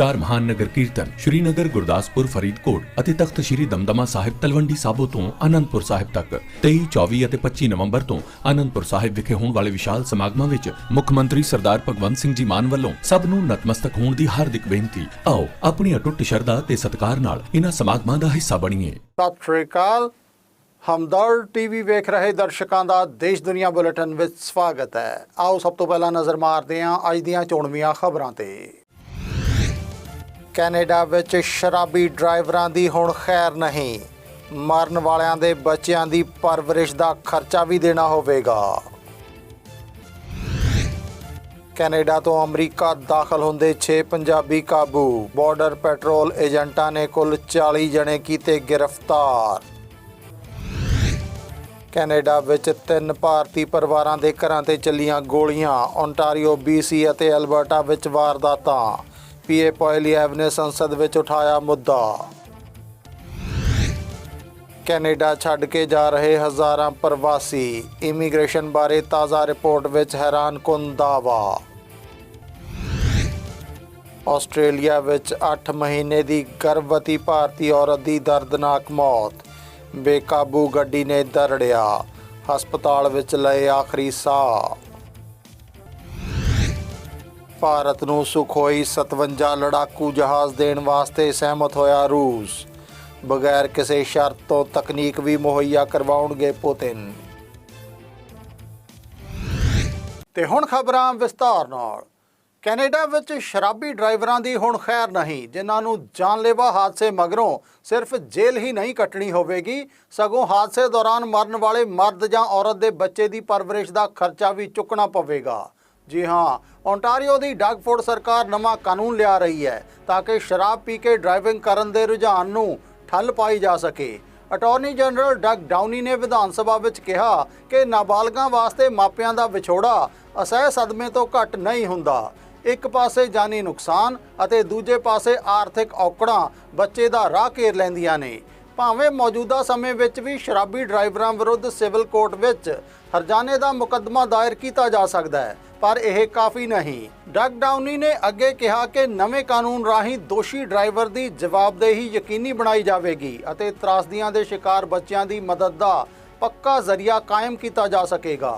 ਚਾਰ ਮਹਾਨ ਨਗਰ ਕੀਰਤਨ ਸ਼੍ਰੀਨਗਰ, ਗੁਰਦਾਸਪੁਰ, ਫਰੀਦਕੋਟ ਅਤੇ ਤਖਤ ਸ਼੍ਰੀ ਦਮਦਮਾ ਸਾਹਿਬ ਤਲਵੰਡੀ ਸਾਬੋ ਤੋਂ ਆਨੰਦਪੁਰ ਸਾਹਿਬ ਤੱਕ। 23 24 ਅਤੇ 25 ਨਵੰਬਰ ਤੋਂ ਆਨੰਦਪੁਰ ਸਾਹਿਬ ਵਿਖੇ ਹੋਣ ਵਾਲੇ ਵਿਸ਼ਾਲ ਸਮਾਗਮਾਂ ਵਿੱਚ ਮੁੱਖ ਮੰਤਰੀ ਸਰਦਾਰ ਭਗਵੰਤ ਸਿੰਘ ਜੀ ਮਾਨ ਵੱਲੋਂ ਸਭ ਨੂੰ ਨਤਮਸਤਕ ਹੋਣ ਦੀ ਹਾਰਦਿਕ ਬੇਨਤੀ। ਆਓ, ਆਪਣੀ ਅਟੁੱਟ ਸ਼ਰਧਾ ਤੇ ਸਤਿਕਾਰ ਨਾਲ ਇਹਨਾਂ ਸਮਾਗਮਾਂ ਦਾ ਹਿੱਸਾ ਬਣੀਏ। ਸਤਿ ਸ਼੍ਰੀ ਅਕਾਲ। ਹਮਦਰਦ ਟੀਵੀ ਵੇਖ ਰਹੇ ਦਰਸ਼ਕਾਂ ਦਾ ਦੇਸ਼ ਦੁਨੀਆ ਬੁਲੇਟਿਨ ਵਿੱਚ ਸਵਾਗਤ ਹੈ। ਆਓ ਸਭ ਤੋਂ ਪਹਿਲਾਂ ਨਜ਼ਰ ਮਾਰਦੇ ਹਾਂ ਅੱਜ ਦੀਆਂ ਚੋਣਵੀਆਂ ਖਬਰਾਂ ਤੇ। ਕੈਨੇਡਾ ਵਿੱਚ ਸ਼ਰਾਬੀ ਡਰਾਈਵਰਾਂ ਦੀ ਹੁਣ ਖੈਰ ਨਹੀਂ। ਮਰਨ ਵਾਲਿਆਂ ਦੇ ਬੱਚਿਆਂ ਦੀ ਪਰਵਰਿਸ਼ ਦਾ ਖਰਚਾ ਵੀ ਦੇਣਾ ਹੋਵੇਗਾ। ਕੈਨੇਡਾ ਤੋਂ ਅਮਰੀਕਾ ਦਾਖਲ ਹੁੰਦੇ 6 ਪੰਜਾਬੀ ਕਾਬੂ। ਬਾਰਡਰ ਪੈਟਰੋਲ ਏਜੰਟਾਂ ਨੇ ਕੁੱਲ 40 ਜਣੇ ਕੀਤੇ ਗ੍ਰਿਫਤਾਰ। ਕੈਨੇਡਾ ਵਿੱਚ ਤਿੰਨ ਭਾਰਤੀ ਪਰਿਵਾਰਾਂ ਦੇ ਘਰਾਂ ਤੇ ਚੱਲੀਆਂ ਗੋਲੀਆਂ ਓਨਟਾਰੀਓ ਬੀਸੀ ਅਤੇ ਅਲਬਰਟਾ ਵਿੱਚ ਵਾਰਦਾਤਾਂ। ਪੀਏ ਪੋਇਲੀਐਵ ਨੇ ਸੰਸਦ ਵਿੱਚ ਉਠਾਇਆ ਮੁੱਦਾ। ਕੈਨੇਡਾ ਛੱਡ ਕੇ ਜਾ ਰਹੇ ਹਜ਼ਾਰਾਂ ਪ੍ਰਵਾਸੀ। ਇਮੀਗ੍ਰੇਸ਼ਨ ਬਾਰੇ ਤਾਜ਼ਾ ਰਿਪੋਰਟ ਵਿੱਚ ਹੈਰਾਨਕੁਨ ਦਾਅਵਾ। ਆਸਟ੍ਰੇਲੀਆ ਵਿੱਚ 8 ਮਹੀਨੇ ਦੀ ਗਰਭਵਤੀ ਭਾਰਤੀ ਔਰਤ ਦੀ ਦਰਦਨਾਕ ਮੌਤ। ਬੇਕਾਬੂ ਗੱਡੀ ਨੇ ਦਰੜਿਆ। ਹਸਪਤਾਲ ਵਿੱਚ ਲਏ ਆਖਰੀ ਸਾਹ। ਭਾਰਤ ਨੂੰ ਸੁਖੋਈ 57 ਲੜਾਕੂ ਜਹਾਜ਼ ਦੇਣ ਵਾਸਤੇ ਸਹਿਮਤ ਹੋਇਆ ਰੂਸ। ਬਗੈਰ ਕਿਸੇ ਸ਼ਰਤ ਤੋਂ ਤਕਨੀਕ ਵੀ ਮੁਹੱਈਆ ਕਰਵਾਉਣਗੇ ਪੁਤਿਨ। ਤੇ ਹੁਣ ਖਬਰਾਂ ਵਿਸਤਾਰ ਨਾਲ। ਕੈਨੇਡਾ ਵਿੱਚ ਸ਼ਰਾਬੀ ਡਰਾਈਵਰਾਂ ਦੀ ਹੁਣ ਖੈਰ ਨਹੀਂ, ਜਿਨ੍ਹਾਂ ਨੂੰ ਜਾਨਲੇਵਾ ਹਾਦਸੇ ਮਗਰੋਂ ਸਿਰਫ ਜੇਲ੍ਹ ਹੀ ਨਹੀਂ ਕੱਟਣੀ ਹੋਵੇਗੀ, ਸਗੋਂ ਹਾਦਸੇ ਦੌਰਾਨ ਮਰਨ ਵਾਲੇ ਮਰਦ ਜਾਂ ਔਰਤ ਦੇ ਬੱਚੇ ਦੀ ਪਰਵਰਿਸ਼ ਦਾ ਖਰਚਾ ਵੀ ਚੁੱਕਣਾ ਪਵੇਗਾ। ਜੀ ਹਾਂ ਓਨਟਾਰੀਓ ਦੀ ਡਗਫੋਰਡ ਸਰਕਾਰ ਨਵਾਂ ਕਾਨੂੰਨ ਲਿਆ ਰਹੀ ਹੈ ਤਾਂ ਕਿ ਸ਼ਰਾਬ ਪੀ ਕੇ ਡਰਾਈਵਿੰਗ ਕਰਨ ਦੇ ਰੁਝਾਨ ਨੂੰ ਠੱਲ ਪਾਈ ਜਾ ਸਕੇ। ਅਟਾਰਨੀ ਜਨਰਲ ਡਗ ਡਾਊਨੀ ਨੇ ਵਿਧਾਨ ਸਭਾ ਵਿੱਚ ਕਿਹਾ ਕਿ ਨਾਬਾਲਗਾਂ ਵਾਸਤੇ ਮਾਪਿਆਂ ਦਾ ਵਿਛੋੜਾ ਅਸਹਿ ਸਦਮੇ ਤੋਂ ਘੱਟ ਨਹੀਂ ਹੁੰਦਾ। ਇੱਕ ਪਾਸੇ ਜਾਨੀ ਨੁਕਸਾਨ ਅਤੇ ਦੂਜੇ ਪਾਸੇ ਆਰਥਿਕ ਔਕੜਾਂ ਬੱਚੇ ਦਾ ਰਾਹ ਘੇਰ ਲੈਂਦੀਆਂ ਨੇ। ਭਾਵੇਂ ਮੌਜੂਦਾ ਸਮੇਂ ਵਿੱਚ ਵੀ ਸ਼ਰਾਬੀ ਡਰਾਈਵਰਾਂ ਵਿਰੁੱਧ ਸਿਵਲ ਕੋਰਟ ਵਿੱਚ ਹਰਜਾਨੇ ਦਾ ਮੁਕੱਦਮਾ ਦਾਇਰ ਕੀਤਾ ਜਾ ਸਕਦਾ ਹੈ, ਪਰ ਇਹ ਕਾਫੀ ਨਹੀਂ। ਡਗ ਡਾਊਨੀ ਨੇ ਅੱਗੇ ਕਿਹਾ ਕਿ ਨਵੇਂ ਕਾਨੂੰਨ ਰਾਹੀਂ ਦੋਸ਼ੀ ਡਰਾਈਵਰ ਦੀ ਜਵਾਬਦੇਹੀ ਯਕੀਨੀ ਬਣਾਈ ਜਾਵੇਗੀ ਅਤੇ ਤਰਾਸਦੀਆਂ ਦੇ ਸ਼ਿਕਾਰ ਬੱਚਿਆਂ ਦੀ ਮਦਦ ਦਾ ਪੱਕਾ ਜ਼ਰੀਆ ਕਾਇਮ ਕੀਤਾ ਜਾ ਸਕੇਗਾ।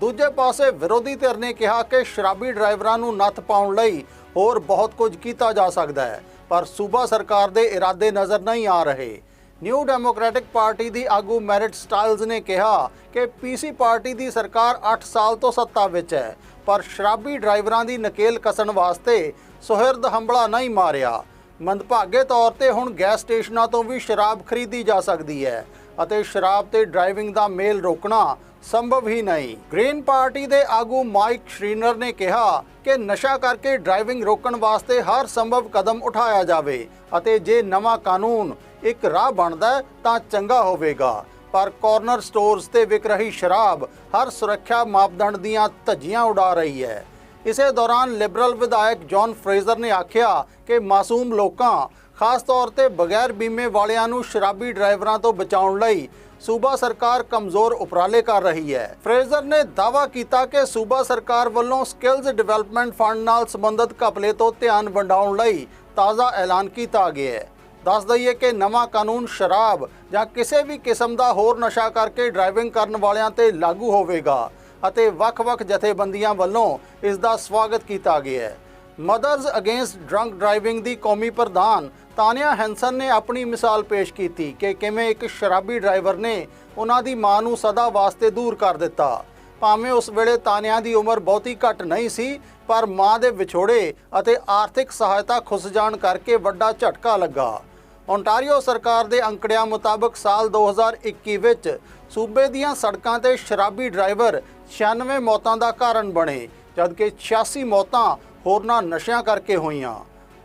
ਦੂਜੇ ਪਾਸੇ ਵਿਰੋਧੀ ਧਿਰ ਨੇ ਕਿਹਾ ਕਿ ਸ਼ਰਾਬੀ ਡਰਾਈਵਰਾਂ ਨੂੰ ਨੱਥ ਪਾਉਣ ਲਈ ਹੋਰ ਬਹੁਤ ਕੁਝ ਕੀਤਾ ਜਾ ਸਕਦਾ ਹੈ, ਪਰ ਸੂਬਾ ਸਰਕਾਰ ਦੇ ਇਰਾਦੇ ਨਜ਼ਰ ਨਹੀਂ ਆ ਰਹੇ। ਨਿਊ ਡੈਮੋਕ੍ਰੈਟਿਕ ਪਾਰਟੀ ਦੀ ਆਗੂ ਮੈਰਿਟ ਸਟਾਈਲਜ਼ ਨੇ ਕਿਹਾ ਕਿ ਪੀਸੀ ਪਾਰਟੀ ਦੀ ਸਰਕਾਰ 8 ਸਾਲ ਤੋਂ ਸੱਤਾ ਵਿੱਚ ਹੈ, ਪਰ ਸ਼ਰਾਬੀ ਡਰਾਈਵਰਾਂ ਦੀ ਨਕੇਲ ਕਸਣ ਵਾਸਤੇ ਸੁਹਿਰਦ ਹੰਬਲਾ ਨਹੀਂ ਮਾਰਿਆ। ਮੰਦਭਾਗੇ ਤੌਰ ਤੇ ਹੁਣ ਗੈਸ ਸਟੇਸ਼ਨਾਂ ਤੋਂ ਵੀ ਸ਼ਰਾਬ ਖਰੀਦੀ ਜਾ ਸਕਦੀ ਹੈ ਅਤੇ ਸ਼ਰਾਬ ਤੇ ਡਰਾਈਵਿੰਗ ਦਾ ਮੇਲ ਰੋਕਣਾ ਸੰਭਵ ਹੀ ਨਹੀਂ। ਗ੍ਰੀਨ ਪਾਰਟੀ ਦੇ ਆਗੂ ਮਾਈਕ ਸ਼੍ਰੀਨਰ ਨੇ ਕਿਹਾ ਕਿ ਨਸ਼ਾ ਕਰਕੇ ਡਰਾਈਵਿੰਗ ਰੋਕਣ ਵਾਸਤੇ ਹਰ ਸੰਭਵ ਕਦਮ ਉਠਾਇਆ ਜਾਵੇ ਅਤੇ ਜੇ ਨਵਾਂ ਕਾਨੂੰਨ ਇੱਕ ਰਾਹ ਬਣਦਾ ਤਾਂ ਚੰਗਾ ਹੋਵੇਗਾ। ਪਰ ਕਾਰਨਰ ਸਟੋਰਸ ਤੇ ਵਿਕ ਰਹੀ ਸ਼ਰਾਬ ਹਰ ਸੁਰੱਖਿਆ ਮਾਪਦੰਡ ਦੀਆਂ ਧੱਜੀਆਂ ਉਡਾ ਰਹੀ ਹੈ। ਇਸੇ ਦੌਰਾਨ ਲਿਬਰਲ ਵਿਧਾਇਕ ਜੌਨ ਫਰੇਜ਼ਰ ਨੇ ਆਖਿਆ ਕਿ ਮਾਸੂਮ ਲੋਕਾਂ, ਖਾਸ ਤੌਰ ਤੇ ਬਗੈਰ ਬੀਮੇ ਵਾਲਿਆਂ ਨੂੰ ਸ਼ਰਾਬੀ ਡਰਾਈਵਰਾਂ ਤੋਂ ਬਚਾਉਣ ਲਈ ਸੂਬਾ ਸਰਕਾਰ ਕਮਜ਼ੋਰ ਉਪਰਾਲੇ ਕਰ ਰਹੀ ਹੈ। ਫਰੇਜ਼ਰ ਨੇ ਦਾਅਵਾ ਕੀਤਾ ਕਿ ਸੂਬਾ ਸਰਕਾਰ ਵੱਲੋਂ ਸਕਿੱਲਜ਼ ਡਿਵੈਲਪਮੈਂਟ ਫੰਡ ਨਾਲ ਸੰਬੰਧਿਤ ਘਪਲੇ ਤੋਂ ਧਿਆਨ ਵੰਡਾਉਣ ਲਈ ਤਾਜ਼ਾ ਐਲਾਨ ਕੀਤਾ ਗਿਆ ਹੈ। ਦੱਸ ਦਈਏ ਕਿ ਨਵਾਂ ਕਾਨੂੰਨ ਸ਼ਰਾਬ ਜਾਂ ਕਿਸੇ ਵੀ ਕਿਸਮ ਦਾ ਹੋਰ ਨਸ਼ਾ ਕਰਕੇ ਡਰਾਈਵਿੰਗ ਕਰਨ ਵਾਲਿਆਂ ਤੇ ਲਾਗੂ ਹੋਵੇਗਾ ਅਤੇ ਵੱਖ-ਵੱਖ ਜਥੇਬੰਦੀਆਂ ਵੱਲੋਂ ਇਸ ਦਾ ਸਵਾਗਤ ਕੀਤਾ ਗਿਆ ਹੈ। ਮਦਰਜ਼ ਅਗੇਂਸਟ ਡਰੰਕ ਡਰਾਈਵਿੰਗ ਦੀ ਕੌਮੀ ਪ੍ਰਧਾਨ ਤਾਨਿਆ ਹੈਂਸਨ ਨੇ ਆਪਣੀ ਮਿਸਾਲ ਪੇਸ਼ ਕੀਤੀ ਕਿ ਕਿਵੇਂ ਇੱਕ ਸ਼ਰਾਬੀ ਡਰਾਈਵਰ ਨੇ ਉਹਨਾਂ ਦੀ ਮਾਂ ਨੂੰ ਸਦਾ ਵਾਸਤੇ ਦੂਰ ਕਰ ਦਿੱਤਾ। ਭਾਵੇਂ ਉਸ ਵੇਲੇ ਤਾਨੀਆ ਦੀ ਉਮਰ ਬਹੁਤੀ ਘੱਟ ਨਹੀਂ ਸੀ, ਪਰ ਮਾਂ ਦੇ ਵਿਛੋੜੇ ਅਤੇ ਆਰਥਿਕ ਸਹਾਇਤਾ ਖੁੱਸ ਜਾਣ ਕਰਕੇ ਵੱਡਾ ਝਟਕਾ ਲੱਗਾ। ਓਨਟਾਰੀਓ ਸਰਕਾਰ ਦੇ ਅੰਕੜਿਆਂ ਮੁਤਾਬਕ ਸਾਲ 2021 ਵਿੱਚ ਸੂਬੇ ਦੀਆਂ ਸੜਕਾਂ ਤੇ ਸ਼ਰਾਬੀ ਡਰਾਈਵਰ 96 ਮੌਤਾਂ ਦਾ ਕਾਰਨ ਬਣੇ, ਜਦਕਿ 86 ਮੌਤਾਂ ਹੋਰਨਾਂ ਨਸ਼ਿਆਂ ਕਰਕੇ ਹੋਈਆਂ।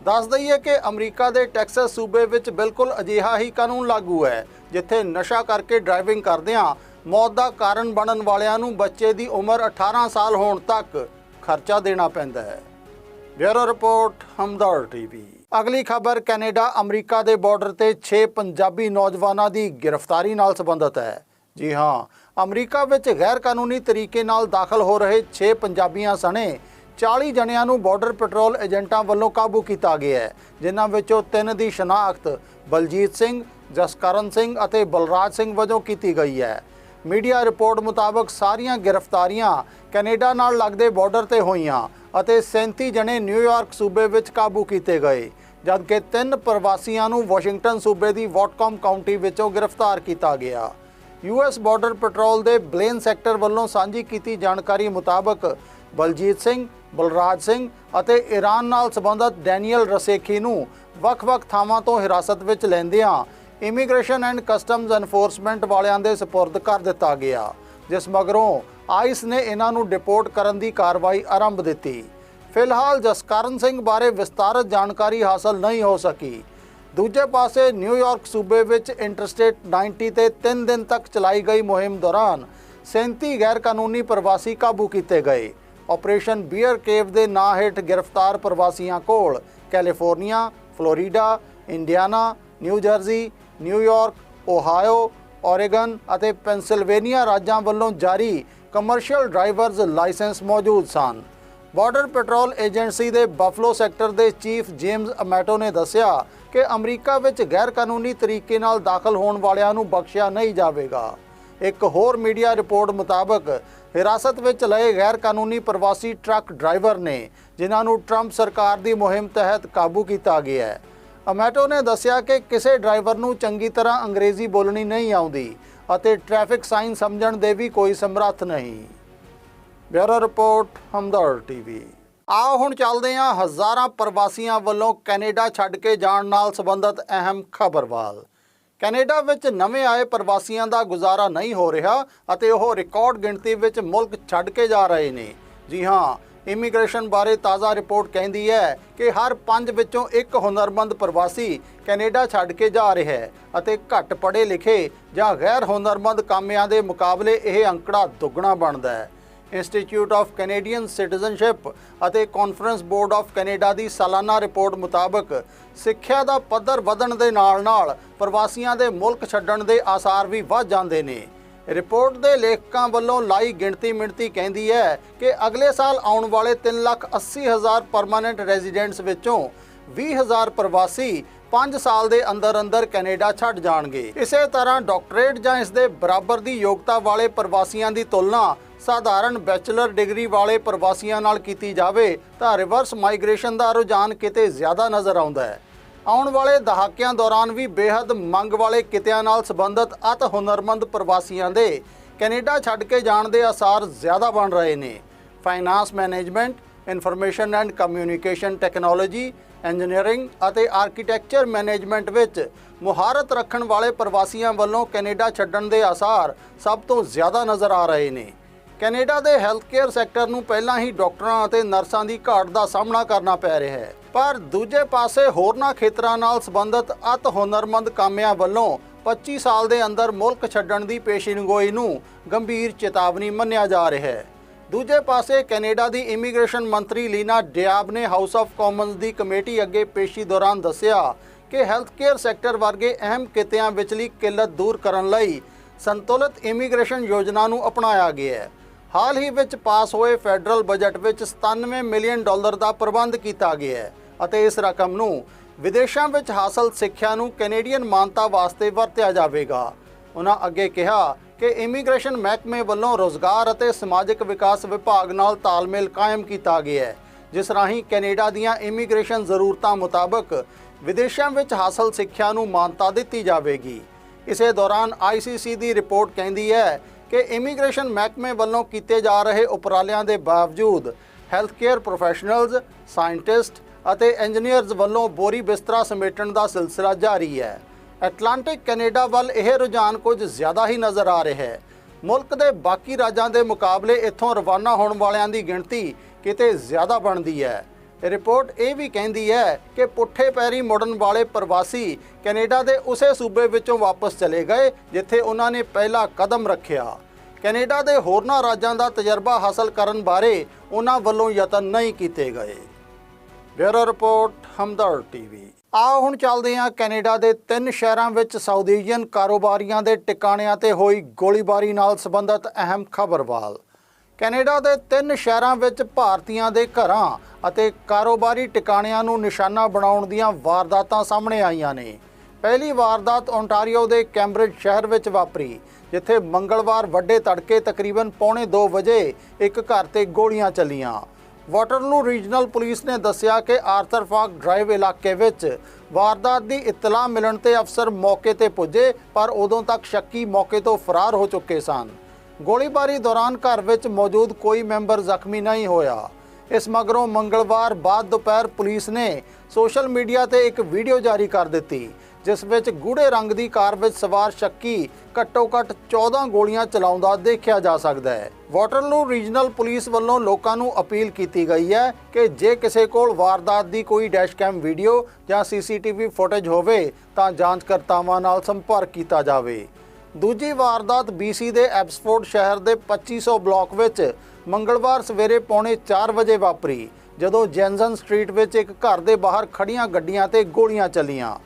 ਦੱਸ ਦਈਏ ਕਿ ਅਮਰੀਕਾ ਦੇ ਟੈਕਸਸ ਸੂਬੇ ਵਿੱਚ ਬਿਲਕੁਲ ਅਜਿਹਾ ਹੀ ਕਾਨੂੰਨ ਲਾਗੂ ਹੈ, ਜਿੱਥੇ ਨਸ਼ਾ ਕਰਕੇ ਡਰਾਈਵਿੰਗ ਕਰਦਿਆਂ ਮੌਤ ਦਾ ਕਾਰਨ ਬਣਨ ਵਾਲਿਆਂ ਨੂੰ ਬੱਚੇ ਦੀ ਉਮਰ 18 ਸਾਲ ਹੋਣ ਤੱਕ ਖਰਚਾ ਦੇਣਾ ਪੈਂਦਾ ਹੈ। Bureau report Hamdard TV. ਅਗਲੀ ਖਬਰ, ਕੈਨੇਡਾ, ਅਮਰੀਕਾ ਦੇ ਬਾਰਡਰ ਤੇ 6 ਪੰਜਾਬੀ ਨੌਜਵਾਨਾਂ ਦੀ ਗ੍ਰਿਫਤਾਰੀ ਨਾਲ ਸੰਬੰਧਿਤ ਹੈ। ਜੀ ਹਾਂ, ਅਮਰੀਕਾ ਵਿੱਚ ਗੈਰ ਕਾਨੂੰਨੀ ਤਰੀਕੇ ਨਾਲ ਦਾਖਲ ਹੋ ਰਹੇ 6 ਪੰਜਾਬੀਆਂ ਸਣੇ 40 ਜਣਿਆਂ ਨੂੰ ਬਾਰਡਰ ਪੈਟਰੋਲ ਏਜੰਟਾਂ ਵੱਲੋਂ ਕਾਬੂ ਕੀਤਾ ਗਿਆ ਹੈ, ਜਿਨ੍ਹਾਂ ਵਿੱਚੋਂ ਤਿੰਨ ਦੀ ਸ਼ਨਾਖਤ ਬਲਜੀਤ ਸਿੰਘ, ਜਸਕਰਨ ਸਿੰਘ ਅਤੇ ਬਲਰਾਜ ਸਿੰਘ ਵਜੋਂ ਕੀਤੀ ਗਈ ਹੈ। ਮੀਡੀਆ ਰਿਪੋਰਟ ਮੁਤਾਬਕ ਸਾਰੀਆਂ ਗ੍ਰਿਫਤਾਰੀਆਂ ਕੈਨੇਡਾ ਨਾਲ ਲੱਗਦੇ ਬਾਰਡਰ ਤੇ ਹੋਈਆਂ। ਅਤੇ 37 ਜਣੇ ਨਿਊਯਾਰਕ ਸੂਬੇ ਵਿੱਚ ਕਾਬੂ ਕੀਤੇ ਗਏ, ਜਦਕਿ ਤਿੰਨ ਪ੍ਰਵਾਸੀਆਂ ਨੂੰ ਵਾਸ਼ਿੰਗਟਨ ਸੂਬੇ ਦੀ ਵਾਟਕਮ ਕਾਉਂਟੀ ਵਿੱਚੋਂ ਗ੍ਰਿਫਤਾਰ ਕੀਤਾ ਗਿਆ। ਯੂਐਸ ਬਾਰਡਰ ਪੈਟਰੋਲ ਦੇ ਬਲੇਨ ਸੈਕਟਰ ਵੱਲੋਂ ਸਾਂਝੀ ਕੀਤੀ ਜਾਣਕਾਰੀ ਮੁਤਾਬਕ ਬਲਜੀਤ ਸਿੰਘ, ਬਲਰਾਜ ਸਿੰਘ ਅਤੇ ਈਰਾਨ ਨਾਲ ਸੰਬੰਧਿਤ ਡੈਨੀਅਲ ਰਸੇਖੀ ਨੂੰ ਵੱਖ-ਵੱਖ ਥਾਵਾਂ ਤੋਂ ਹਿਰਾਸਤ ਵਿੱਚ ਲੈਂਦਿਆਂ ਇਮੀਗ੍ਰੇਸ਼ਨ ਐਂਡ ਕਸਟਮਜ਼ ਐਨਫੋਰਸਮੈਂਟ ਵਾਲਿਆਂ ਦੇ ਸਪੁਰਦ ਕਰ ਦਿੱਤਾ ਗਿਆ, ਜਿਸ ਮਗਰੋਂ ਆਈਸ ਨੇ ਇਹਨਾਂ ਨੂੰ ਡਿਪੋਰਟ ਕਰਨ ਦੀ ਕਾਰਵਾਈ ਆਰੰਭ ਦਿੱਤੀ। ਫਿਲਹਾਲ ਜਸਕਰਨ ਸਿੰਘ ਬਾਰੇ ਵਿਸਤਾਰਤ ਜਾਣਕਾਰੀ ਹਾਸਲ ਨਹੀਂ ਹੋ ਸਕੀ। ਦੂਜੇ ਪਾਸੇ ਨਿਊਯਾਰਕ ਸੂਬੇ ਵਿੱਚ ਇੰਟਰਸਟੇਟ 90 ਤੇ 3 ਦਿਨ ਤੱਕ ਚਲਾਈ ਗਈ ਮੁਹਿੰਮ ਦੌਰਾਨ 37 ਗੈਰ ਕਾਨੂੰਨੀ ਪ੍ਰਵਾਸੀ ਕਾਬੂ ਕੀਤੇ ਗਏ। ਆਪਰੇਸ਼ਨ ਬੀਅਰ ਕੇਵ ਦੇ ਨਾਂ ਹੇਠ ਗ੍ਰਿਫਤਾਰ ਪ੍ਰਵਾਸੀਆਂ ਕੋਲ California, Florida, Indiana, New Jersey New York Ohio, Oregon ਅਤੇ ਪੈਂਸਿਲਵੇਨੀਆ ਰਾਜਾਂ ਵੱਲੋਂ ਜਾਰੀ ਕਮਰਸ਼ੀਅਲ ਡਰਾਈਵਰਜ਼ ਲਾਇਸੈਂਸ ਮੌਜੂਦ ਸਨ। ਬਾਰਡਰ ਪੈਟਰੋਲ ਏਜੰਸੀ ਦੇ ਬਫਲੋ ਸੈਕਟਰ ਦੇ ਚੀਫ ਜੇਮਸ ਅਮੈਟੋ ਨੇ ਦੱਸਿਆ ਕਿ ਅਮਰੀਕਾ ਵਿੱਚ ਗੈਰ ਕਾਨੂੰਨੀ ਤਰੀਕੇ ਨਾਲ ਦਾਖਲ ਹੋਣ ਵਾਲਿਆਂ ਨੂੰ ਬਖਸ਼ਿਆ ਨਹੀਂ ਜਾਵੇਗਾ। ਇੱਕ ਹੋਰ ਮੀਡੀਆ ਰਿਪੋਰਟ ਮੁਤਾਬਕ, ਹਿਰਾਸਤ ਵਿੱਚ ਲਏ ਗੈਰ ਕਾਨੂੰਨੀ ਪ੍ਰਵਾਸੀ ਟਰੱਕ ਡਰਾਈਵਰ ਨੇ, ਜਿਨ੍ਹਾਂ ਨੂੰ ਟਰੰਪ ਸਰਕਾਰ ਦੀ ਮੁਹਿੰਮ ਤਹਿਤ ਕਾਬੂ ਕੀਤਾ ਗਿਆ ਹੈ। ਅਮੈਟੋ ਨੇ ਦੱਸਿਆ ਕਿ ਕਿਸੇ ਡਰਾਈਵਰ ਨੂੰ ਚੰਗੀ ਤਰ੍ਹਾਂ ਅੰਗਰੇਜ਼ੀ ਬੋਲਣੀ ਨਹੀਂ ਆਉਂਦੀ ਅਤੇ ਟ੍ਰੈਫਿਕ ਸਾਈਨ ਸਮਝਣ ਦੇ ਵੀ ਕੋਈ ਸਮਰੱਥ ਨਹੀਂ। Bureau report Hamdard TV. ਆਓ ਹੁਣ ਚੱਲਦੇ ਹਾਂ ਹਜ਼ਾਰਾਂ ਪ੍ਰਵਾਸੀਆਂ ਵੱਲੋਂ ਕੈਨੇਡਾ ਛੱਡ ਕੇ ਜਾਣ ਨਾਲ ਸੰਬੰਧਿਤ ਅਹਿਮ ਖਬਰ ਵੱਲ। ਕੈਨੇਡਾ ਵਿੱਚ ਨਵੇਂ ਆਏ ਪ੍ਰਵਾਸੀਆਂ ਦਾ ਗੁਜ਼ਾਰਾ ਨਹੀਂ ਹੋ ਰਿਹਾ ਅਤੇ ਉਹ ਰਿਕਾਰਡ ਗਿਣਤੀ ਵਿੱਚ ਮੁਲਕ ਛੱਡ ਕੇ ਜਾ ਰਹੇ ਨੇ। ਜੀ ਹਾਂ ਇਮੀਗ੍ਰੇਸ਼ਨ ਬਾਰੇ ਤਾਜ਼ਾ ਰਿਪੋਰਟ ਕਹਿੰਦੀ ਹੈ ਕਿ ਹਰ ਪੰਜ ਵਿੱਚੋਂ ਇੱਕ ਹੁਨਰਮੰਦ ਪ੍ਰਵਾਸੀ ਕੈਨੇਡਾ ਛੱਡ ਕੇ ਜਾ ਰਿਹਾ ਹੈ ਅਤੇ ਘੱਟ ਪੜ੍ਹੇ ਲਿਖੇ ਜਾਂ ਗੈਰ ਹੁਨਰਮੰਦ ਕਾਮਿਆਂ ਦੇ ਮੁਕਾਬਲੇ ਇਹ ਅੰਕੜਾ ਦੁੱਗਣਾ ਬਣਦਾ ਹੈ। ਇੰਸਟੀਚਿਊਟ ਆਫ ਕੈਨੇਡੀਅਨ ਸਿਟੀਜ਼ਨਸ਼ਿਪ ਅਤੇ ਕਾਨਫਰੰਸ ਬੋਰਡ ਆਫ ਕੈਨੇਡਾ ਦੀ ਸਾਲਾਨਾ ਰਿਪੋਰਟ ਮੁਤਾਬਕ ਸਿੱਖਿਆ ਦਾ ਪੱਧਰ ਵਧਣ ਦੇ ਨਾਲ-ਨਾਲ ਪ੍ਰਵਾਸੀਆਂ ਦੇ ਮੁਲਕ ਛੱਡਣ ਦੇ ਆਸਾਰ ਵੀ ਵੱਧ ਜਾਂਦੇ ਨੇ। ਰਿਪੋਰਟ ਦੇ ਲੇਖਕਾਂ ਵੱਲੋਂ ਲਾਈ ਗਿਣਤੀ ਮਿਣਤੀ ਕਹਿੰਦੀ ਹੈ ਕਿ ਅਗਲੇ ਸਾਲ ਆਉਣ ਵਾਲੇ 380000 ਪਰਮਾਨੈਂਟ ਰੈਜ਼ੀਡੈਂਟਸ ਵਿੱਚੋਂ 20000 ਪ੍ਰਵਾਸੀ 5 ਸਾਲ ਦੇ ਅੰਦਰ ਅੰਦਰ ਕੈਨੇਡਾ ਛੱਡ ਜਾਣਗੇ। ਇਸੇ ਤਰ੍ਹਾਂ ਡਾਕਟਰੇਟ ਜਾਂ ਇਸ ਦੇ ਬਰਾਬਰ ਦੀ ਯੋਗਤਾ ਵਾਲੇ ਪ੍ਰਵਾਸੀਆਂ ਦੀ ਤੁਲਨਾ ਸਾਧਾਰਨ ਬੈਚਲਰ ਡਿਗਰੀ ਵਾਲੇ ਪ੍ਰਵਾਸੀਆਂ ਨਾਲ ਕੀਤੀ ਜਾਵੇ ਤਾਂ ਰਿਵਰਸ ਮਾਈਗ੍ਰੇਸ਼ਨ ਦਾ ਰੁਝਾਨ ਕਿਤੇ ਜ਼ਿਆਦਾ ਨਜ਼ਰ ਆਉਂਦਾ ਹੈ। ਆਉਣ ਵਾਲੇ ਦਹਾਕਿਆਂ ਦੌਰਾਨ ਵੀ ਬੇਹੱਦ ਮੰਗ ਵਾਲੇ ਕਿੱਤਿਆਂ ਨਾਲ ਸੰਬੰਧਿਤ ਅਤ ਹੁਨਰਮੰਦ ਪ੍ਰਵਾਸੀਆਂ ਦੇ ਕੈਨੇਡਾ ਛੱਡ ਕੇ ਜਾਣ ਦੇ ਆਸਾਰ ਜ਼ਿਆਦਾ ਬਣ ਰਹੇ ਨੇ। Finance management information and communication technology engineering ਅਤੇ ਆਰਕੀਟੈਕਚਰ ਮੈਨੇਜਮੈਂਟ ਵਿੱਚ ਮੁਹਾਰਤ ਰੱਖਣ ਵਾਲੇ ਪ੍ਰਵਾਸੀਆਂ ਵੱਲੋਂ ਕੈਨੇਡਾ ਛੱਡਣ ਦੇ ਆਸਾਰ ਸਭ ਤੋਂ ਜ਼ਿਆਦਾ ਨਜ਼ਰ ਆ ਰਹੇ ਨੇ। ਕੈਨੇਡਾ ਦੇ ਹੈਲਥ ਕੇਅਰ ਸੈਕਟਰ ਨੂੰ ਪਹਿਲਾਂ ਹੀ ਡਾਕਟਰਾਂ ਅਤੇ ਨਰਸਾਂ ਦੀ ਘਾਟ ਦਾ ਸਾਹਮਣਾ ਕਰਨਾ ਪੈ ਰਿਹਾ ਹੈ। ਪਰ ਦੂਜੇ ਪਾਸੇ ਹੋਰਨਾਂ ਖੇਤਰਾਂ ਨਾਲ ਸੰਬੰਧਿਤ ਅਤ ਹੁਨਰਮੰਦ ਕਾਮਿਆਂ ਵੱਲੋਂ 25 ਸਾਲ ਦੇ ਅੰਦਰ ਮੁਲਕ ਛੱਡਣ ਦੀ ਪੇਸ਼ੀਨਗੋਈ ਨੂੰ ਗੰਭੀਰ ਚੇਤਾਵਨੀ ਮੰਨਿਆ ਜਾ ਰਿਹਾ ਹੈ। ਦੂਜੇ ਪਾਸੇ ਕੈਨੇਡਾ ਦੀ ਇਮੀਗ੍ਰੇਸ਼ਨ ਮੰਤਰੀ ਲੀਨਾ ਡਿਆਬ ਨੇ ਹਾਊਸ ਆਫ ਕਾਮਨਸ ਦੀ ਕਮੇਟੀ ਅੱਗੇ ਪੇਸ਼ੀ ਦੌਰਾਨ ਦੱਸਿਆ ਕਿ ਹੈਲਥ ਕੇਅਰ ਸੈਕਟਰ ਵਰਗੇ ਅਹਿਮ ਕਿੱਤਿਆਂ ਵਿਚਲੀ ਕਿੱਲਤ ਦੂਰ ਕਰਨ ਲਈ ਸੰਤੁਲਿਤ ਇਮੀਗ੍ਰੇਸ਼ਨ ਯੋਜਨਾ ਨੂੰ ਅਪਣਾਇਆ ਗਿਆ ਹੈ। ਹਾਲ ਹੀ ਵਿੱਚ ਪਾਸ ਹੋਏ ਫੈਡਰਲ ਬਜਟ ਵਿੱਚ 97 ਮਿਲੀਅਨ ਡਾਲਰ ਦਾ ਪ੍ਰਬੰਧ ਕੀਤਾ ਗਿਆ ਹੈ। ਅਤੇ ਇਸ ਰਕਮ ਨੂੰ ਵਿਦੇਸ਼ਾਂ ਵਿੱਚ ਹਾਸਲ ਸਿੱਖਿਆ ਨੂੰ ਕੈਨੇਡੀਅਨ ਮਾਨਤਾ ਵਾਸਤੇ ਵਰਤਿਆ ਜਾਵੇਗਾ। ਉਹਨਾਂ ਅੱਗੇ ਕਿਹਾ ਕਿ ਇਮੀਗ੍ਰੇਸ਼ਨ ਮਹਿਕਮੇ ਵੱਲੋਂ ਰੋਜ਼ਗਾਰ ਅਤੇ ਸਮਾਜਿਕ ਵਿਕਾਸ ਵਿਭਾਗ ਨਾਲ ਤਾਲਮੇਲ ਕਾਇਮ ਕੀਤਾ ਗਿਆ ਹੈ, ਜਿਸ ਰਾਹੀਂ ਕੈਨੇਡਾ ਦੀਆਂ ਇਮੀਗ੍ਰੇਸ਼ਨ ਜ਼ਰੂਰਤਾਂ ਮੁਤਾਬਕ ਵਿਦੇਸ਼ਾਂ ਵਿੱਚ ਹਾਸਲ ਸਿੱਖਿਆ ਨੂੰ ਮਾਨਤਾ ਦਿੱਤੀ ਜਾਵੇਗੀ। ਇਸੇ ਦੌਰਾਨ ਆਈਸੀਸੀ ਦੀ ਰਿਪੋਰਟ ਕਹਿੰਦੀ ਹੈ ਕਿ ਇਮੀਗ੍ਰੇਸ਼ਨ ਮਹਿਕਮੇ ਵੱਲੋਂ ਕੀਤੇ ਜਾ ਰਹੇ ਉਪਰਾਲਿਆਂ ਦੇ ਬਾਵਜੂਦ ਹੈਲਥ ਕੇਅਰ ਪ੍ਰੋਫੈਸ਼ਨਲਜ਼, ਸਾਇੰਟਿਸਟ ਅਤੇ ਇੰਜੀਨੀਅਰਜ਼ ਵੱਲੋਂ ਬੋਰੀ ਬਿਸਤਰਾ ਸਮੇਟਣ ਦਾ ਸਿਲਸਿਲਾ ਜਾਰੀ ਹੈ। ਐਟਲਾਂਟਿਕ ਕੈਨੇਡਾ ਵੱਲ ਇਹ ਰੁਝਾਨ ਕੁਝ ਜ਼ਿਆਦਾ ਹੀ ਨਜ਼ਰ ਆ ਰਿਹਾ ਹੈ। ਮੁਲਕ ਦੇ ਬਾਕੀ ਰਾਜਾਂ ਦੇ ਮੁਕਾਬਲੇ ਇੱਥੋਂ ਰਵਾਨਾ ਹੋਣ ਵਾਲਿਆਂ ਦੀ ਗਿਣਤੀ ਕਿਤੇ ਜ਼ਿਆਦਾ ਬਣਦੀ ਹੈ। ਰਿਪੋਰਟ ਇਹ ਵੀ ਕਹਿੰਦੀ ਹੈ ਕਿ ਪੁੱਠੇ ਪੈਰੀ ਮੁੜਨ ਵਾਲੇ ਪ੍ਰਵਾਸੀ ਕੈਨੇਡਾ ਦੇ ਉਸੇ ਸੂਬੇ ਵਿੱਚੋਂ ਵਾਪਸ ਚਲੇ ਗਏ, ਜਿੱਥੇ ਉਹਨਾਂ ਨੇ ਪਹਿਲਾ ਕਦਮ ਰੱਖਿਆ। ਕੈਨੇਡਾ ਦੇ ਹੋਰਨਾਂ ਰਾਜਾਂ ਦਾ ਤਜਰਬਾ ਹਾਸਲ ਕਰਨ ਬਾਰੇ ਉਹਨਾਂ ਵੱਲੋਂ ਯਤਨ ਨਹੀਂ ਕੀਤੇ ਗਏ। Bureau report Hamdard TV. ਆਓ ਹੁਣ ਚੱਲਦੇ ਹਾਂ ਕੈਨੇਡਾ ਦੇ ਤਿੰਨ ਸ਼ਹਿਰਾਂ ਵਿੱਚ ਸਾਊਦੀਅਨ ਕਾਰੋਬਾਰੀਆਂ ਦੇ ਟਿਕਾਣਿਆਂ ਤੇ ਹੋਈ ਗੋਲੀਬਾਰੀ ਨਾਲ ਸੰਬੰਧਿਤ ਅਹਿਮ ਖਬਰ ਵੱਲ ਕੈਨੇਡਾ ਦੇ ਤਿੰਨ ਸ਼ਹਿਰਾਂ ਵਿੱਚ ਭਾਰਤੀਆਂ ਦੇ ਘਰਾਂ ਅਤੇ ਕਾਰੋਬਾਰੀ ਟਿਕਾਣਿਆਂ ਨੂੰ ਨਿਸ਼ਾਨਾ ਬਣਾਉਣ ਦੀਆਂ ਵਾਰਦਾਤਾਂ ਸਾਹਮਣੇ ਆਈਆਂ ਨੇ। ਪਹਿਲੀ ਵਾਰਦਾਤ ਓਨਟਾਰੀਓ ਦੇ ਕੈਂਬਰਿਜ ਸ਼ਹਿਰ ਵਿੱਚ ਵਾਪਰੀ, ਜਿੱਥੇ ਮੰਗਲਵਾਰ ਵੱਡੇ ਤੜਕੇ ਤਕਰੀਬਨ ਪੌਣੇ 2 ਵਜੇ ਇੱਕ ਘਰ ਤੇ ਗੋਲੀਆਂ ਚੱਲੀਆਂ। ਵਾਟਰਲੂ ਰੀਜਨਲ ਪੁਲਿਸ ਨੇ ਦੱਸਿਆ ਕਿ ਆਰਥਰ ਫਾਕ ਡਰਾਈਵ ਇਲਾਕੇ ਵਿੱਚ ਵਾਰਦਾਤ ਦੀ ਇਤਲਾਹ ਮਿਲਣ ਤੇ ਅਫਸਰ ਮੌਕੇ ਤੇ ਪੁੱਜੇ, ਪਰ ਉਦੋਂ ਤੱਕ ਸ਼ੱਕੀ ਮੌਕੇ ਤੋਂ ਫਰਾਰ ਹੋ ਚੁੱਕੇ ਸਨ। ਗੋਲੀਬਾਰੀ ਦੌਰਾਨ ਘਰ ਵਿੱਚ ਮੌਜੂਦ ਕੋਈ ਮੈਂਬਰ ਜ਼ਖਮੀ ਨਹੀਂ ਹੋਇਆ। ਇਸ ਮਗਰੋਂ ਮੰਗਲਵਾਰ ਬਾਅਦ ਦੁਪਹਿਰ ਪੁਲਿਸ ਨੇ ਸੋਸ਼ਲ ਮੀਡੀਆ ਤੇ ਇੱਕ ਵੀਡੀਓ ਜਾਰੀ ਕਰ ਦਿੱਤੀ। ਜਿਸ ਵਿੱਚ ਗੂੜੇ ਰੰਗ ਦੀ ਕਾਰ ਵਿੱਚ ਸਵਾਰ ਸ਼ੱਕੀ ਘੱਟੋ-ਘੱਟ 14 ਗੋਲੀਆਂ ਚਲਾਉਂਦਾ ਦੇਖਿਆ ਜਾ ਸਕਦਾ ਹੈ। ਵਾਟਰਲੂ ਰੀਜਨਲ ਪੁਲਿਸ ਵੱਲੋਂ ਲੋਕਾਂ ਨੂੰ ਅਪੀਲ ਕੀਤੀ ਗਈ ਹੈ ਕਿ ਜੇ ਕਿਸੇ ਕੋਲ ਵਾਰਦਾਤ ਦੀ ਕੋਈ ਡੈਸ਼ ਕੈਮ ਵੀਡੀਓ ਜਾਂ ਸੀਸੀਟੀਵੀ ਫੁਟੇਜ ਹੋਵੇ ਤਾਂ ਜਾਂਚਕਰਤਾਵਾਂ ਨਾਲ ਸੰਪਰਕ ਕੀਤਾ ਜਾਵੇ। ਦੂਜੀ ਵਾਰਦਾਤ BC ਦੇ ਐਬਸਫੋਰਡ ਸ਼ਹਿਰ ਦੇ 2500 ਬਲਾਕ ਵਿੱਚ ਮੰਗਲਵਾਰ ਸਵੇਰੇ ਪੌਣੇ 4 ਵਜੇ ਵਾਪਰੀ, ਜਦੋਂ ਜੈਨਸਨ ਸਟਰੀਟ ਵਿੱਚ ਇੱਕ ਘਰ ਦੇ ਬਾਹਰ ਖੜੀਆਂ ਗੱਡੀਆਂ ਤੇ ਗੋਲੀਆਂ ਚੱਲੀਆਂ।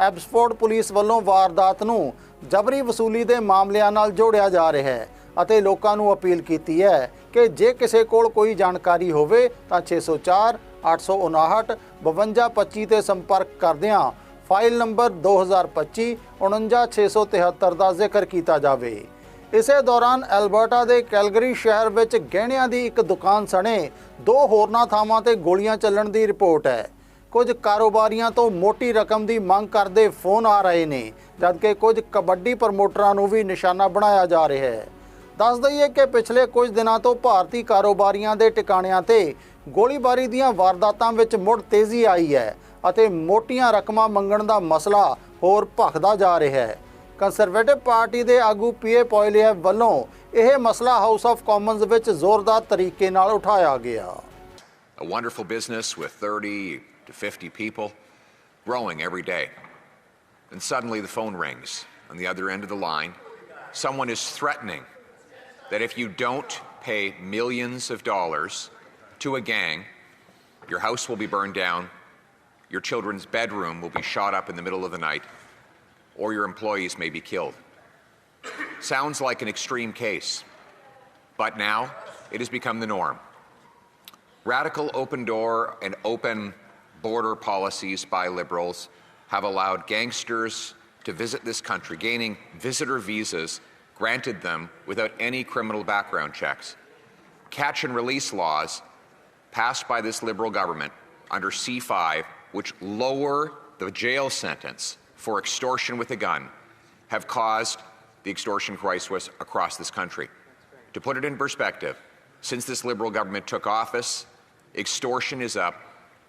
ਐਬਸਫੋਰਡ ਪੁਲਿਸ ਵੱਲੋਂ ਵਾਰਦਾਤ ਨੂੰ ਜਬਰੀ ਵਸੂਲੀ ਦੇ ਮਾਮਲਿਆਂ ਨਾਲ ਜੋੜਿਆ ਜਾ ਰਿਹਾ ਹੈ ਅਤੇ ਲੋਕਾਂ ਨੂੰ ਅਪੀਲ ਕੀਤੀ ਹੈ ਕਿ ਜੇ ਕਿਸੇ ਕੋਲ ਕੋਈ ਜਾਣਕਾਰੀ ਹੋਵੇ ਤਾਂ 604 859 5225 ਤੇ ਸੰਪਰਕ ਕਰਦਿਆਂ ਫਾਈਲ ਨੰਬਰ 2025 49673 ਦਾ ਜ਼ਿਕਰ ਕੀਤਾ ਜਾਵੇ। ਇਸੇ ਦੌਰਾਨ ਐਲਬਰਟਾ ਦੇ ਕੈਲਗਰੀ ਸ਼ਹਿਰ ਵਿੱਚ ਗਹਿਣਿਆਂ ਦੀ ਇੱਕ ਦੁਕਾਨ ਸਣੇ ਦੋ ਹੋਰਨਾਂ ਥਾਵਾਂ ਤੇ ਗੋਲੀਆਂ ਚੱਲਣ ਦੀ ਰਿਪੋਰਟ ਹੈ। ਕੁਝ ਕਾਰੋਬਾਰੀਆਂ ਤੋਂ ਮੋਟੀ ਰਕਮ ਦੀ ਮੰਗ ਕਰਦੇ ਫੋਨ ਆ ਰਹੇ ਨੇ, ਜਦਕਿ ਕੁਝ ਕਬੱਡੀ ਪ੍ਰਮੋਟਰਾਂ ਨੂੰ ਵੀ ਨਿਸ਼ਾਨਾ ਬਣਾਇਆ ਜਾ ਰਿਹਾ ਹੈ। ਦੱਸ ਦਈਏ ਕਿ ਪਿਛਲੇ ਕੁਝ ਦਿਨਾਂ ਤੋਂ ਭਾਰਤੀ ਕਾਰੋਬਾਰੀਆਂ ਦੇ ਟਿਕਾਣਿਆਂ ਤੇ ਗੋਲੀਬਾਰੀ ਦੀਆਂ ਵਾਰਦਾਤਾਂ ਵਿੱਚ ਮੁੜ ਤੇਜ਼ੀ ਆਈ ਹੈ ਅਤੇ ਮੋਟੀਆਂ ਰਕਮਾਂ ਮੰਗਣ ਦਾ ਮਸਲਾ ਹੋਰ ਭਖਦਾ ਜਾ ਰਿਹਾ ਹੈ। ਕੰਸਰਵੇਟਿਵ ਪਾਰਟੀ ਦੇ ਆਗੂ ਪੀਏ ਪੋਇਲੀਅਰ ਵੱਲੋਂ ਇਹ ਮਸਲਾ ਹਾਊਸ ਆਫ ਕਾਮਨਸ ਵਿੱਚ ਜ਼ੋਰਦਾਰ ਤਰੀਕੇ ਨਾਲ ਉਠਾਇਆ ਗਿਆ। A wonderful business with 30 to 50 people, growing every day. And suddenly the phone rings on the other end of the line. Someone is threatening that if you don't pay millions of dollars to a gang, your house will be burned down, your children's bedroom will be shot up in the middle of the night, or your employees may be killed. Sounds like an extreme case, but now it has become the norm. Radical open door and open border policies by liberals have allowed gangsters to visit this country, gaining visitor visas granted them without any criminal background checks. Catch and release laws passed by this liberal government under C5, which lower the jail sentence for extortion with a gun, have caused the extortion crisis across this country. To put it in perspective, since this Liberal government took office, extortion is up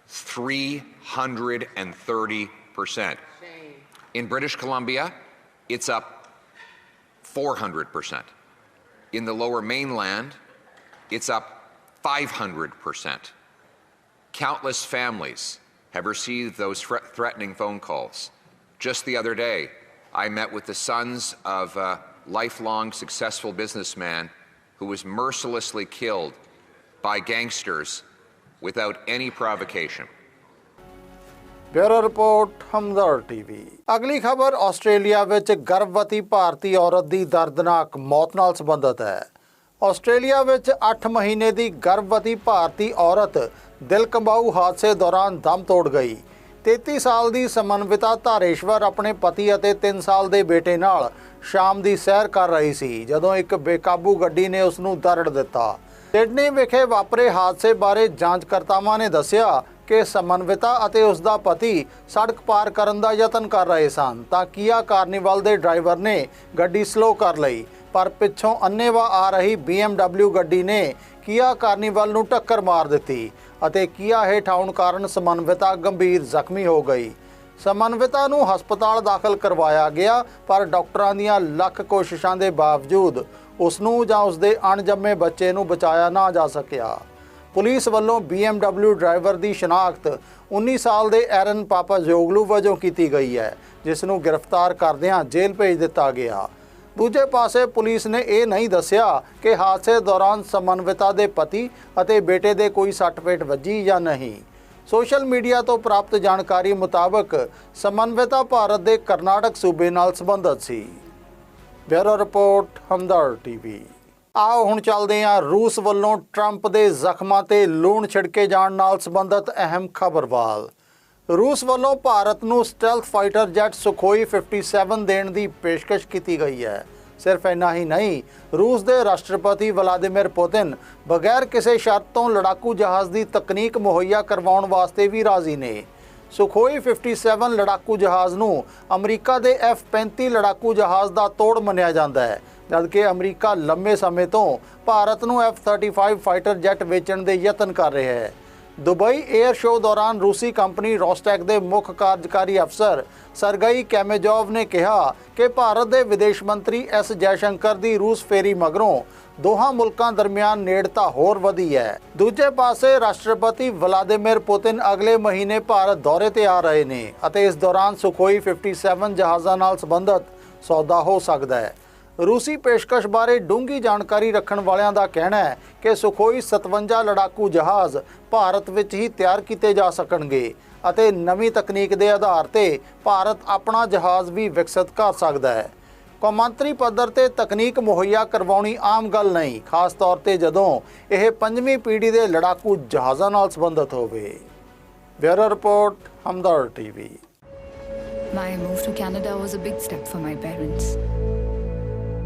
330%. In British Columbia, it's up 400%. In the lower mainland, it's up 500%. Countless families have received those threatening phone calls. Just the other day, I met with the sons of a lifelong successful businessman who was mercilessly killed by gangsters without any provocation. Bureau report Hamdard TV. ਅਗਲੀ ਖਬਰ, Australia ਵਿੱਚ ਗਰਭਵਤੀ ਭਾਰਤੀ ਔਰਤ ਦੀ ਦਰਦਨਾਕ ਮੌਤ ਨਾਲ ਸੰਬੰਧਿਤ ਹੈ। ਆਸਟ੍ਰੇਲੀਆ ਵਿੱਚ 8 ਮਹੀਨੇ ਦੀ ਗਰਭਵਤੀ ਭਾਰਤੀ ਔਰਤ ਦਿਲ ਕੰਬਾਊ ਹਾਦਸੇ ਦੌਰਾਨ ਦਮ ਤੋੜ ਗਈ। 33 ਸਾਲ ਦੀ ਸਮਨਵਿਤਾ ਧਾਰੇਸ਼ਵਰ ਆਪਣੇ ਪਤੀ ਅਤੇ 3 ਸਾਲ ਦੇ ਬੇਟੇ ਨਾਲ ਸ਼ਾਮ ਦੀ ਸੈਰ ਕਰ ਰਹੀ ਸੀ, ਜਦੋਂ ਇੱਕ ਬੇਕਾਬੂ ਗੱਡੀ ਨੇ ਉਸ ਨੂੰ ਦਰੜ ਦਿੱਤਾ। ਸਿਡਨੀ ਵਿਖੇ ਵਾਪਰੇ ਹਾਦਸੇ ਬਾਰੇ ਜਾਂਚਕਰਤਾਵਾਂ ਨੇ ਦੱਸਿਆ ਕਿ ਸਮਨਵਿਤਾ ਅਤੇ ਉਸ ਦਾ ਪਤੀ ਸੜਕ ਪਾਰ ਕਰਨ ਦਾ ਯਤਨ ਕਰ ਰਹੇ ਸਨ ਤਾਂ ਕੀਆ ਕਾਰਨੀਵਲ ਦੇ ਡਰਾਈਵਰ ਨੇ ਗੱਡੀ ਸਲੋ ਕਰ ਲਈ। ਪਰ ਪਿੱਛੋਂ ਅੰਨੇਵਾ ਆ ਰਹੀ BMW ਗੱਡੀ ਨੇ ਕੀਆ ਕਾਰਨੀਵਲ ਨੂੰ ਟੱਕਰ ਮਾਰ ਦਿੱਤੀ ਅਤੇ ਕੀਆ ਹੇਠ ਆਉਣ ਕਾਰਨ ਸਮਨਵਿਤਾ ਗੰਭੀਰ ਜ਼ਖਮੀ ਹੋ ਗਈ। ਸਮਨਵਿਤਾ ਨੂੰ ਹਸਪਤਾਲ ਦਾਖਲ ਕਰਵਾਇਆ ਗਿਆ, ਪਰ ਡਾਕਟਰਾਂ ਦੀਆਂ ਲੱਖ ਕੋਸ਼ਿਸ਼ਾਂ ਦੇ ਬਾਵਜੂਦ ਉਸ ਨੂੰ ਜਾਂ ਉਸ ਦੇ ਅਣਜੰਮੇ ਬੱਚੇ ਨੂੰ ਬਚਾਇਆ ਨਾ ਜਾ ਸਕਿਆ। ਪੁਲਿਸ ਵੱਲੋਂ BMW ਡਰਾਈਵਰ ਦੀ ਸ਼ਨਾਖਤ 19 ਸਾਲ ਦੇ ਐਰਨ ਪਾਪਾ ਜੋਗਲੂ ਵਜੋਂ ਕੀਤੀ ਗਈ ਹੈ, ਜਿਸ ਨੂੰ ਗ੍ਰਿਫਤਾਰ ਕਰਦਿਆਂ ਜੇਲ੍ਹ ਭੇਜ ਦਿੱਤਾ ਗਿਆ। ਦੂਜੇ ਪਾਸੇ ਪੁਲਿਸ ਨੇ ਇਹ ਨਹੀਂ ਦੱਸਿਆ ਕਿ ਹਾਦਸੇ ਦੌਰਾਨ ਸਮਨਵਿਤਾ ਦੇ ਪਤੀ ਅਤੇ ਬੇਟੇ ਦੇ ਕੋਈ ਸੱਟ ਪੇਟ ਵੱਜੀ ਜਾਂ ਨਹੀਂ। ਸੋਸ਼ਲ ਮੀਡੀਆ ਤੋਂ ਪ੍ਰਾਪਤ ਜਾਣਕਾਰੀ ਮੁਤਾਬਕ ਸਮਨਵਿਤਾ ਭਾਰਤ ਦੇ ਕਰਨਾਟਕ ਸੂਬੇ ਨਾਲ ਸੰਬੰਧਿਤ ਸੀ। Bureau report Hamdard TV. ਆਓ ਹੁਣ ਚੱਲਦੇ ਹਾਂ ਰੂਸ ਵੱਲੋਂ ਟਰੰਪ ਦੇ ਜ਼ਖਮਾਂ ਤੇ ਲੂਣ ਛਿੜਕੇ ਜਾਣ ਨਾਲ ਸੰਬੰਧਿਤ ਅਹਿਮ ਖਬਰ ਵੱਲ। ਰੂਸ ਵੱਲੋਂ ਭਾਰਤ ਨੂੰ ਸਟੈਲਥ ਫਾਈਟਰ ਜੈਟ ਸੁਖੋਈ 57 ਦੇਣ ਦੀ ਪੇਸ਼ਕਸ਼ ਕੀਤੀ ਗਈ ਹੈ। ਸਿਰਫ ਇੰਨਾ ਹੀ ਨਹੀਂ, ਰੂਸ ਦੇ ਰਾਸ਼ਟਰਪਤੀ ਵਲਾਦੀਮਿਰ ਪੁਤਿਨ ਬਗੈਰ ਕਿਸੇ ਸ਼ਰਤ ਤੋਂ ਲੜਾਕੂ ਜਹਾਜ਼ ਦੀ ਤਕਨੀਕ ਮੁਹੱਈਆ ਕਰਵਾਉਣ ਵਾਸਤੇ ਵੀ ਰਾਜ਼ੀ ਨੇ। ਸੁਖੋਈ 57 ਲੜਾਕੂ ਜਹਾਜ਼ ਨੂੰ ਅਮਰੀਕਾ ਦੇ F-35 ਲੜਾਕੂ ਜਹਾਜ਼ ਦਾ ਤੋੜ ਮੰਨਿਆ ਜਾਂਦਾ ਹੈ। ਜਦਕਿ ਅਮਰੀਕਾ ਲੰਮੇ ਸਮੇਂ ਤੋਂ ਭਾਰਤ ਨੂੰ F-35 ਫਾਈਟਰ ਜੈਟ ਵੇਚਣ ਦੇ ਯਤਨ ਕਰ ਰਿਹਾ ਹੈ। ਦੁਬਈ 에ਅਰ ਸ਼ੋਅ ਦੌਰਾਨ ਰੂਸੀ ਕੰਪਨੀ ਰੋਸਟੈਕ ਦੇ ਮੁੱਖ ਕਾਰਜਕਾਰੀ ਅਫਸਰ ਸਰਗਈ ਕੈਮੇਜੋਵ ਨੇ ਕਿਹਾ ਕਿ ਭਾਰਤ ਦੇ ਵਿਦੇਸ਼ ਮੰਤਰੀ ਐਸ ਜੈਸ਼ੰਕਰ ਦੀ ਰੂਸ ਫੇਰੀ ਮਗਰੋਂ ਦੋਹਾਂ ਮੁਲਕਾਂ ਦਰਮਿਆਨ ਨੇੜਤਾ ਹੋਰ ਵਧੀ ਹੈ। ਦੂਜੇ ਪਾਸੇ ਰਾਸ਼ਟਰਪਤੀ ਵਲਾਦੀਮਿਰ ਪੁਤਿਨ ਅਗਲੇ ਮਹੀਨੇ ਭਾਰਤ ਦੌਰੇ ਤੇ ਆ ਰਹੇ ਨੇ ਅਤੇ ਇਸ ਦੌਰਾਨ ਸੁਖੋਈ 57 ਜਹਾਜ਼ਾਂ ਨਾਲ ਸੰਬੰਧਿਤ ਸੌਦਾ ਹੋ ਸਕਦਾ ਹੈ। ਰੂਸੀ ਪੇਸ਼ਕਸ਼ ਬਾਰੇ ਡੂੰਘੀ ਜਾਣਕਾਰੀ ਰੱਖਣ ਵਾਲਿਆਂ ਦਾ ਕਹਿਣਾ ਹੈ ਕਿ ਸੁਖੋਈ 57 ਲੜਾਕੂ ਜਹਾਜ਼ ਭਾਰਤ ਵਿੱਚ ਹੀ ਤਿਆਰ ਕੀਤੇ ਜਾ ਸਕਣਗੇ ਅਤੇ ਨਵੀਂ ਤਕਨੀਕ ਦੇ ਆਧਾਰ ਤੇ ਭਾਰਤ ਆਪਣਾ ਜਹਾਜ਼ ਵੀ ਵਿਕਸਿਤ ਕਰ ਸਕਦਾ ਹੈ। ਕੌਮਾਂਤਰੀ ਪੱਧਰ ਤੇ ਤਕਨੀਕ ਮੁਹੱਈਆ ਕਰਵਾਉਣੀ ਆਮ ਗੱਲ ਨਹੀਂ, ਖਾਸ ਤੌਰ ਤੇ ਜਦੋਂ ਇਹ ਪੰਜਵੀਂ ਪੀੜ੍ਹੀ ਦੇ ਲੜਾਕੂ ਜਹਾਜ਼ਾਂ ਨਾਲ ਸੰਬੰਧਿਤ ਹੋਵੇ। Bureau report Hamdard TV. My move to Canada was a big step for my parents.